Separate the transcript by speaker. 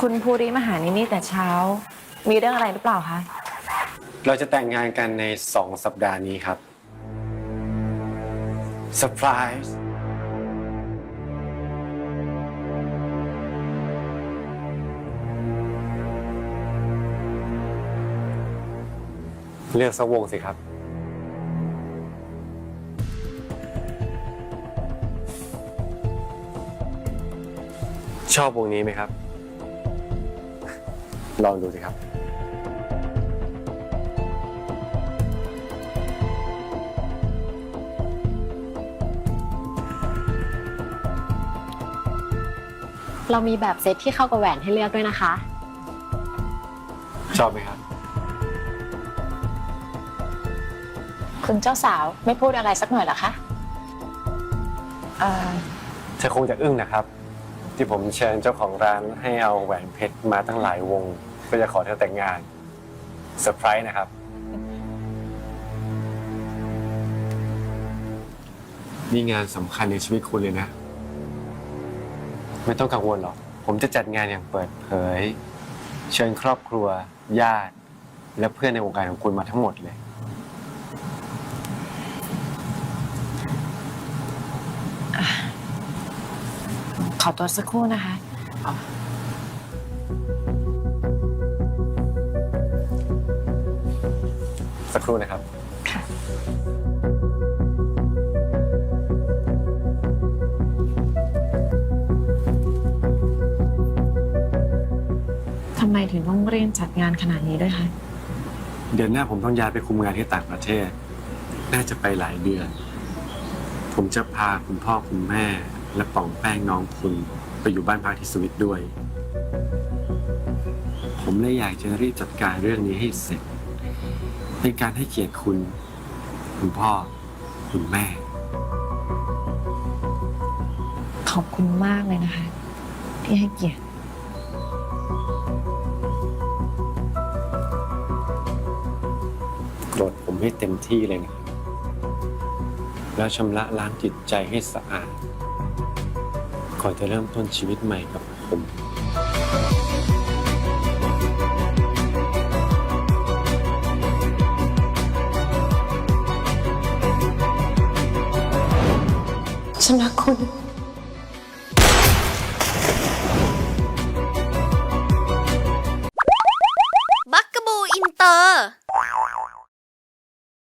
Speaker 1: คุณภูริมาหานินี่แต่เช้า มีเรื่องอะไรหรือเปล่าคะ
Speaker 2: เราจะแต่งงานกันในสองสัปดาห์นี้ครับเซอร์ไพรส์เลือกสักวงสิครับ ชอบวงนี้ไหมครับ ลองดูสิครับ
Speaker 3: เรามีแบบเซตที่เข้ากับแหวนให้เลือกด้วยนะคะ
Speaker 2: ชอบไหมครับ
Speaker 4: คุณเจ้าสาวไม่พูดอะไรสักหน่อยเหรอคะ
Speaker 1: เอ่อ
Speaker 2: เธอคงจะอึ้งนะครับ ที่ผมเชิญเจ้าของร้านให้เอาแหวนเพชรมาตั้งหลายวงเพื่อจะขอเธอแต่งงานเซอร์ไพรส์นะครับ นี่งานสำคัญในชีวิตคุณเลยนะ ไม่ต้องกังวลหรอก ผมจะจัดงานอย่างเปิดเผย เชิญครอบครัว ญาติ และเพื่อนในวงการของคุณมาทั้งหมดเลย
Speaker 1: ขอตัวสักครู่นะคะ
Speaker 2: สักครู่นะครับ
Speaker 1: ทำไมถึงต้องเร่งจัดงานขนาดนี้ด้วยคะ
Speaker 2: เดือนหน้าผมต้องย้ายไปคุมงานที่ต่างประเทศ น่าจะไปหลายเดือน ผมจะพาคุณพ่อคุณแม่ และป่องแป้งน้องคุณไปอยู่บ้านพักที่สวิตด้วย ผมเลยอยากจะรีบจัดการเรื่องนี้ให้เสร็จ เป็นการให้เกียรติคุณ คุณพ่อ คุณแม่
Speaker 1: ขอบคุณมากเลยนะคะ ที่ให้เกียรติ
Speaker 2: โกรธผมให้เต็มที่เลยนะครับแล้วชำระล้างจิตใจให้สะอาด ก่อนจะเริ่มต้นชีวิตใหม่กับผม
Speaker 1: ฉันรักคุณ